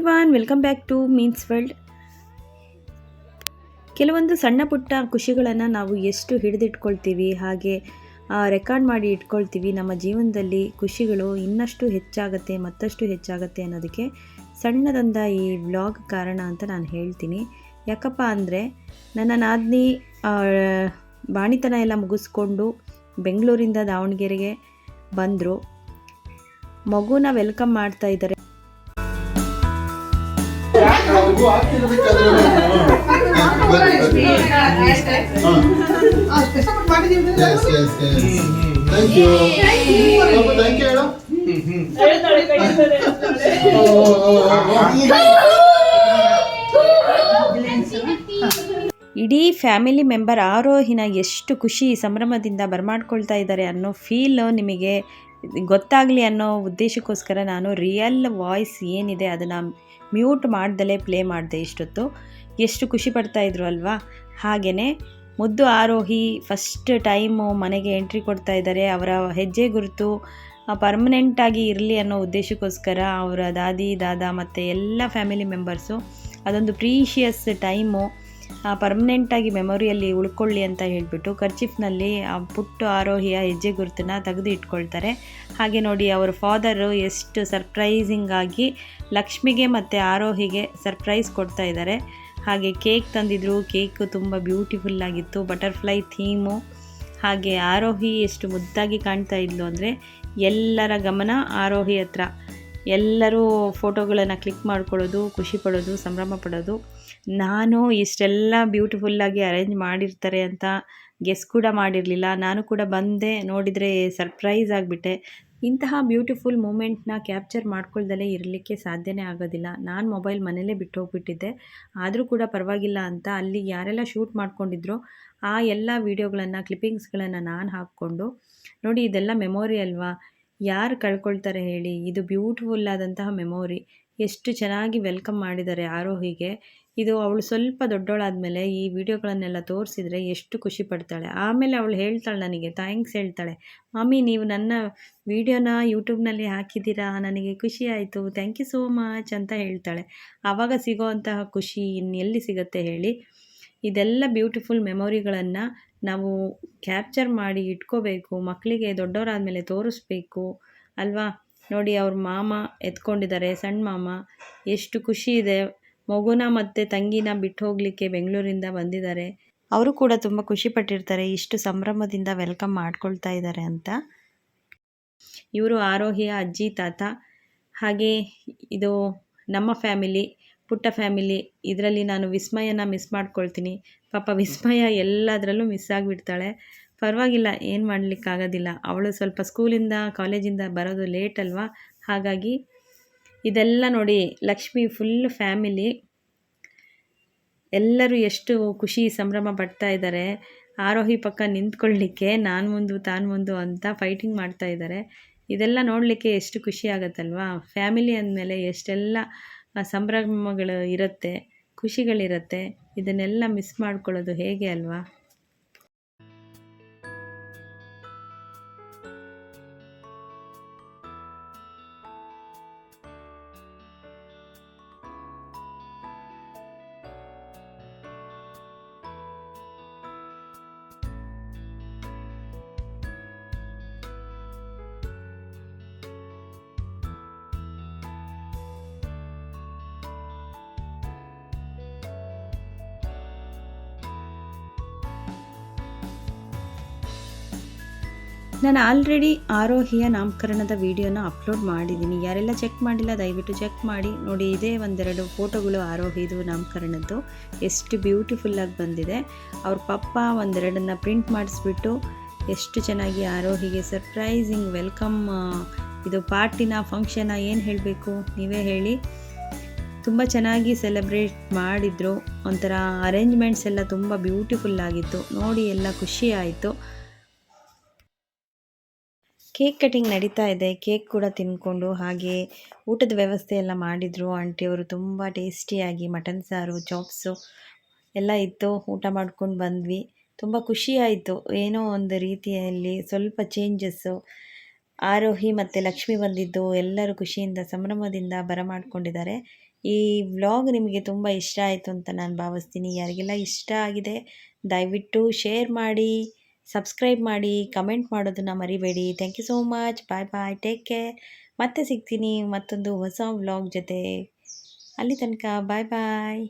Everyone welcome back to means world ಕೆಲವೊಂದು ಸಣ್ಣ ಪುಟ್ಟ ಖುಷಿಗಳನ್ನು ನಾವು ಎಷ್ಟು ಹಿಡಿದಿಟ್ಕೊಳ್ತೀವಿ, ಹಾಗೆ ರೆಕಾರ್ಡ್ ಮಾಡಿ ಇಟ್ಕೊಳ್ತೀವಿ, ನಮ್ಮ ಜೀವನದಲ್ಲಿ ಖುಷಿಗಳು ಇನ್ನಷ್ಟು ಹೆಚ್ಚಾಗತ್ತೆ, ಮತ್ತಷ್ಟು ಹೆಚ್ಚಾಗತ್ತೆ ಅನ್ನೋದಕ್ಕೆ ಸಣ್ಣದಂದ ಈ ವ್ಲಾಗ್ ಕಾರಣ ಅಂತ ನಾನು ಹೇಳ್ತೀನಿ. ಯಾಕಪ್ಪ ಅಂದರೆ, ನನ್ನ ನಾದಿನಿ ಬಾಣಿತನ ಎಲ್ಲ ಮುಗಿಸ್ಕೊಂಡು ಬೆಂಗಳೂರಿಂದ ದಾವಣಗೆರೆಗೆ ಬಂದರು. ಮಗುನ ವೆಲ್ಕಮ್ ಮಾಡ್ತಾ ಇದ್ದಾರೆ. ಆಗ್ತಿರ್ಬೇಕಾದ್ರೆ ಥ್ಯಾಂಕ್ ಯು ಥ್ಯಾಂಕ್ ಯು ಹೇಳು. ಓ, ಇಡೀ ಫ್ಯಾಮಿಲಿ ಮೆಂಬರ್ ಆರೋಹಿನ ಎಷ್ಟು ಖುಷಿ ಸಂಭ್ರಮದಿಂದ ಬರಮಾಡ್ಕೊಳ್ತಾ ಇದ್ದಾರೆ ಅನ್ನೋ ಫೀಲ್ ನಿಮಗೆ ಗೊತ್ತಾಗಲಿ ಅನ್ನೋ ಉದ್ದೇಶಕ್ಕೋಸ್ಕರ ನಾನು ರಿಯಲ್ ವಾಯ್ಸ್ ಏನಿದೆ ಅದನ್ನು ಮ್ಯೂಟ್ ಮಾಡ್ದಲೇ ಪ್ಲೇ ಮಾಡಿದೆ ಇಷ್ಟೊತ್ತು. ಎಷ್ಟು ಖುಷಿ ಪಡ್ತಾ ಇದ್ರು ಅಲ್ವಾ? ಹಾಗೆಯೇ ಮುದ್ದು ಆರೋಹಿ ಫಸ್ಟ್ ಟೈಮು ಮನೆಗೆ ಎಂಟ್ರಿ ಕೊಡ್ತಾ ಇದ್ದಾರೆ ಅವರ ಹೆಜ್ಜೆ ಗುರುತು ಪರ್ಮನೆಂಟಾಗಿ ಇರಲಿ ಅನ್ನೋ ಉದ್ದೇಶಕ್ಕೋಸ್ಕರ ಅವರ ದಾದಿ, ದಾದ ಮತ್ತು ಎಲ್ಲ ಫ್ಯಾಮಿಲಿ ಮೆಂಬರ್ಸು ಅದೊಂದು ಪ್ರೀಶಿಯಸ್ ಟೈಮು ಪರ್ಮನೆಂಟಾಗಿ ಮೆಮೊರಿಯಲ್ಲಿ ಉಳ್ಕೊಳ್ಳಿ ಅಂತ ಹೇಳಿಬಿಟ್ಟು ಕರ್ಚಿಫ್ನಲ್ಲಿ ಆ ಪುಟ್ಟು ಆರೋಹಿಯ ಹೆಜ್ಜೆ ಗುರುತನ್ನು ತೆಗೆದು ಇಟ್ಕೊಳ್ತಾರೆ. ಹಾಗೆ ನೋಡಿ ಅವರ ಫಾದರು ಎಷ್ಟು ಸರ್ಪ್ರೈಸಿಂಗ್ ಆಗಿ ಲಕ್ಷ್ಮಿಗೆ ಮತ್ತು ಆರೋಹಿಗೆ ಸರ್ಪ್ರೈಸ್ ಕೊಡ್ತಾ ಇದ್ದಾರೆ. ಹಾಗೆ ಕೇಕ್ ತಂದಿದ್ರು ಕೇಕ್ ತುಂಬ ಬ್ಯೂಟಿಫುಲ್ ಆಗಿತ್ತು ಬಟರ್ಫ್ಲೈ ಥೀಮು ಹಾಗೆ ಆರೋಹಿ ಎಷ್ಟು ಮುದ್ದಾಗಿ ಕಾಣ್ತಾ ಇದ್ಲು ಅಂದರೆ ಎಲ್ಲರ ಗಮನ ಆರೋಹಿ ಹತ್ರ. ಎಲ್ಲರೂ ಫೋಟೋಗಳನ್ನು ಕ್ಲಿಕ್ ಮಾಡ್ಕೊಳ್ಳೋದು, ಖುಷಿ ಪಡೋದು, ಸಂಭ್ರಮ ಪಡೋದು. ನಾನು ಇಷ್ಟೆಲ್ಲ ಬ್ಯೂಟಿಫುಲ್ಲಾಗಿ ಅರೇಂಜ್ ಮಾಡಿರ್ತಾರೆ ಅಂತ ಗೆಸ್ ಕೂಡ ಮಾಡಿರಲಿಲ್ಲ. ನಾನು ಕೂಡ ಬಂದೆ, ನೋಡಿದರೆ ಸರ್ಪ್ರೈಸ್ ಆಗಿಬಿಟ್ಟೆ. ಇಂತಹ ಬ್ಯೂಟಿಫುಲ್ ಮೂಮೆಂಟ್ನ ಕ್ಯಾಪ್ಚರ್ ಮಾಡ್ಕೊಳ್ದಲೇ ಇರಲಿಕ್ಕೆ ಸಾಧ್ಯನೇ ಆಗೋದಿಲ್ಲ. ನಾನು ಮೊಬೈಲ್ ಮನೇಲೇ ಬಿಟ್ಟು ಹೋಗ್ಬಿಟ್ಟಿದ್ದೆ ಆದರೂ ಕೂಡ ಪರವಾಗಿಲ್ಲ ಅಂತ ಅಲ್ಲಿ ಯಾರೆಲ್ಲ ಶೂಟ್ ಮಾಡ್ಕೊಂಡಿದ್ರೋ ಆ ಎಲ್ಲ ವೀಡಿಯೋಗಳನ್ನು ಕ್ಲಿಪ್ಪಿಂಗ್ಸ್ಗಳನ್ನು ನಾನು ಹಾಕ್ಕೊಂಡು, ನೋಡಿ ಇದೆಲ್ಲ ಮೆಮೊರಿ ಅಲ್ವಾ? ಯಾರು ಕಳ್ಕೊಳ್ತಾರೆ ಹೇಳಿ? ಇದು ಬ್ಯೂಟಿಫುಲ್ ಆದಂತಹ ಮೆಮೊರಿ ಎಷ್ಟು ಚೆನ್ನಾಗಿ ವೆಲ್ಕಮ್ ಮಾಡಿದ್ದಾರೆ ಆರೋಹಿಗೆ. ಇದು ಅವಳು ಸ್ವಲ್ಪ ದೊಡ್ಡವಳಾದಮೇಲೆ ಈ ವಿಡಿಯೋಗಳನ್ನೆಲ್ಲ ತೋರಿಸಿದರೆ ಎಷ್ಟು ಖುಷಿ ಪಡ್ತಾಳೆ. ಆಮೇಲೆ ಅವಳು ಹೇಳ್ತಾಳೆ ನನಗೆ ಥ್ಯಾಂಕ್ಸ್ ಹೇಳ್ತಾಳೆ. ಮಮ್ಮಿ, ನೀವು ನನ್ನ ವಿಡಿಯೋನ ಯೂಟ್ಯೂಬ್ನಲ್ಲಿ ಹಾಕಿದ್ದೀರಾ? ನನಗೆ ಖುಷಿ ಆಯಿತು. ಥ್ಯಾಂಕ್ ಯು ಸೋ ಮಚ್ ಅಂತ ಹೇಳ್ತಾಳೆ. ಆವಾಗ ಸಿಗೋವಂತಹ ಖುಷಿ ಇನ್ನೆಲ್ಲಿ ಸಿಗುತ್ತೆ ಹೇಳಿ? ಇದೆಲ್ಲ ಬ್ಯೂಟಿಫುಲ್ ಮೆಮೊರಿಗಳನ್ನು ನಾವು ಕ್ಯಾಪ್ಚರ್ ಮಾಡಿ ಇಟ್ಕೋಬೇಕು ಮಕ್ಕಳಿಗೆ ದೊಡ್ಡವರಾದ ಮೇಲೆ ತೋರಿಸ್ಬೇಕು. ಅಲ್ವಾ? ನೋಡಿ ಅವ್ರ ಮಾಮ ಎತ್ಕೊಂಡಿದ್ದಾರೆ ಸಣ್ಣ ಮಾಮ. ಎಷ್ಟು ಖುಷಿ ಇದೆ. ಮಗುನ ಮತ್ತು ತಂಗಿನ ಬಿಟ್ಟು ಹೋಗಲಿಕ್ಕೆ ಬೆಂಗಳೂರಿಂದ ಬಂದಿದ್ದಾರೆ. ಅವರು ಕೂಡ ತುಂಬ ಖುಷಿಪಟ್ಟಿರ್ತಾರೆ ಇಷ್ಟು ಸಂಭ್ರಮದಿಂದ ವೆಲ್ಕಮ್ ಮಾಡ್ಕೊಳ್ತಾ ಇದ್ದಾರೆ ಅಂತ. ಇವರು ಆರೋಹಿಯ ಅಜ್ಜಿ, ತಾತ. ಹಾಗೆ ಇದು ನಮ್ಮ ಫ್ಯಾಮಿಲಿ ಪುಟ್ಟ ಫ್ಯಾಮಿಲಿ, ಇದರಲ್ಲಿ ನಾನು ವಿಸ್ಮಯನ ಮಿಸ್ ಮಾಡ್ಕೊಳ್ತೀನಿ. ಪಾಪ ವಿಸ್ಮಯ ಎಲ್ಲದರಲ್ಲೂ ಮಿಸ್ ಆಗಿಬಿಡ್ತಾಳೆ. ಪರವಾಗಿಲ್ಲ, ಏನು ಮಾಡಲಿಕ್ಕಾಗೋದಿಲ್ಲ. ಅವಳು ಸ್ವಲ್ಪ ಸ್ಕೂಲಿಂದ, ಕಾಲೇಜಿಂದ ಬರೋದು ಲೇಟ್ ಅಲ್ವಾ? ಹಾಗಾಗಿ ಇದೆಲ್ಲ ನೋಡಿ ಲಕ್ಷ್ಮಿ ಫುಲ್ ಫ್ಯಾಮಿಲಿ. ಎಲ್ಲರೂ ಎಷ್ಟು ಖುಷಿ ಸಂಭ್ರಮ ಪಡ್ತಾ ಇದ್ದಾರೆ. ಆರೋಹಿ ಪಕ್ಕ ನಿಂತ್ಕೊಳ್ಳಿಕ್ಕೆ, ನಾನು ಮುಂದು ತಾನು ಮುಂದು ಅಂತ ಫೈಟಿಂಗ್ ಮಾಡ್ತಾ ಇದ್ದಾರೆ. ಇದೆಲ್ಲ ನೋಡಲಿಕ್ಕೆ ಎಷ್ಟು ಖುಷಿ ಆಗುತ್ತಲ್ವಾ? ಫ್ಯಾಮಿಲಿ ಅಂದಮೇಲೆ ಎಷ್ಟೆಲ್ಲ ಸಂಭ್ರಮಗಳು ಇರುತ್ತೆ ಖುಷಿಗಳಿರುತ್ತೆ ಇದನ್ನೆಲ್ಲ ಮಿಸ್ ಮಾಡ್ಕೊಳ್ಳೋದು ಹೇಗೆ ಅಲ್ವಾ? ನಾನು ಆಲ್ರೆಡಿ ಆರೋಹಿಯ ನಾಮಕರಣದ ವಿಡಿಯೋನ ಅಪ್ಲೋಡ್ ಮಾಡಿದ್ದೀನಿ. ಯಾರೆಲ್ಲ ಚೆಕ್ ಮಾಡಿಲ್ಲ, ದಯವಿಟ್ಟು ಚೆಕ್ ಮಾಡಿ. ನೋಡಿ, ಇದೇ ಒಂದೆರಡು ಫೋಟೋಗಳು ಆರೋಹಿದು ನಾಮಕರಣದ್ದು. ಎಷ್ಟು ಬ್ಯೂಟಿಫುಲ್ಲಾಗಿ ಬಂದಿದೆ. ಅವ್ರ ಪಪ್ಪ ಒಂದೆರಡನ್ನ ಪ್ರಿಂಟ್ ಮಾಡಿಸ್ಬಿಟ್ಟು ಎಷ್ಟು ಚೆನ್ನಾಗಿ ಆರೋಹಿಗೆ ಸರ್ಪ್ರೈಸಿಂಗ್ ವೆಲ್ಕಮ್ ಇದು ಪಾರ್ಟಿನ ಫಂಕ್ಷನ ಏನು ಹೇಳಬೇಕು? ನೀವೇ ಹೇಳಿ. ತುಂಬ ಚೆನ್ನಾಗಿ ಸೆಲೆಬ್ರೇಟ್ ಮಾಡಿದರು. ಒಂಥರ ಅರೇಂಜ್ಮೆಂಟ್ಸ್ ಎಲ್ಲ ತುಂಬ ಬ್ಯೂಟಿಫುಲ್ ಆಗಿತ್ತು. ನೋಡಿ, ಎಲ್ಲ ಖುಷಿ ಆಯಿತು. ಕೇಕ್ ಕಟಿಂಗ್ ನಡೀತಾ ಇದೆ. ಕೇಕ್ ಕೂಡ ತಿಂದ್ಕೊಂಡು ಹಾಗೆ ಊಟದ ವ್ಯವಸ್ಥೆ ಎಲ್ಲ ಮಾಡಿದರು. ಆಂಟಿಯವರು ತುಂಬ ಟೇಸ್ಟಿಯಾಗಿ ಮಟನ್ ಸಾರು, ಚಾಪ್ಸು ಎಲ್ಲ ಇತ್ತು. ಊಟ ಮಾಡ್ಕೊಂಡು ಬಂದ್ವಿ. ತುಂಬ ಖುಷಿಯಾಯಿತು ಏನೋ ಒಂದು ರೀತಿಯಲ್ಲಿ ಸ್ವಲ್ಪ ಚೇಂಜಸ್ಸು ಆರೋಹಿ ಮತ್ತು ಲಕ್ಷ್ಮಿ ಬಂದಿದ್ದು. ಎಲ್ಲರೂ ಖುಷಿಯಿಂದ ಸಂಭ್ರಮದಿಂದ ಬರಮಾಡ್ಕೊಂಡಿದ್ದಾರೆ ಈ ವ್ಲಾಗ್ ನಿಮಗೆ ತುಂಬ ಇಷ್ಟ ಆಯಿತು ಅಂತ ನಾನು ಭಾವಿಸ್ತೀನಿ. ಯಾರಿಗೆಲ್ಲ ಇಷ್ಟ ಆಗಿದೆ, ದಯವಿಟ್ಟು ಶೇರ್ ಮಾಡಿ. ಸಬ್ಸ್ಕ್ರೈಬ್ ಮಾಡಿ ಕಮೆಂಟ್ ಮಾಡೋದನ್ನು ಮರಿಬೇಡಿ. Thank you so much bye bye take care ಮತ್ತೆ ಸಿಗ್ತೀನಿ ಮತ್ತೊಂದು ಹೊಸ ವ್ಲಾಗ್ ಜೊತೆ. ಅಲ್ಲಿ ತನಕ ಬಾಯ್ ಬಾಯ್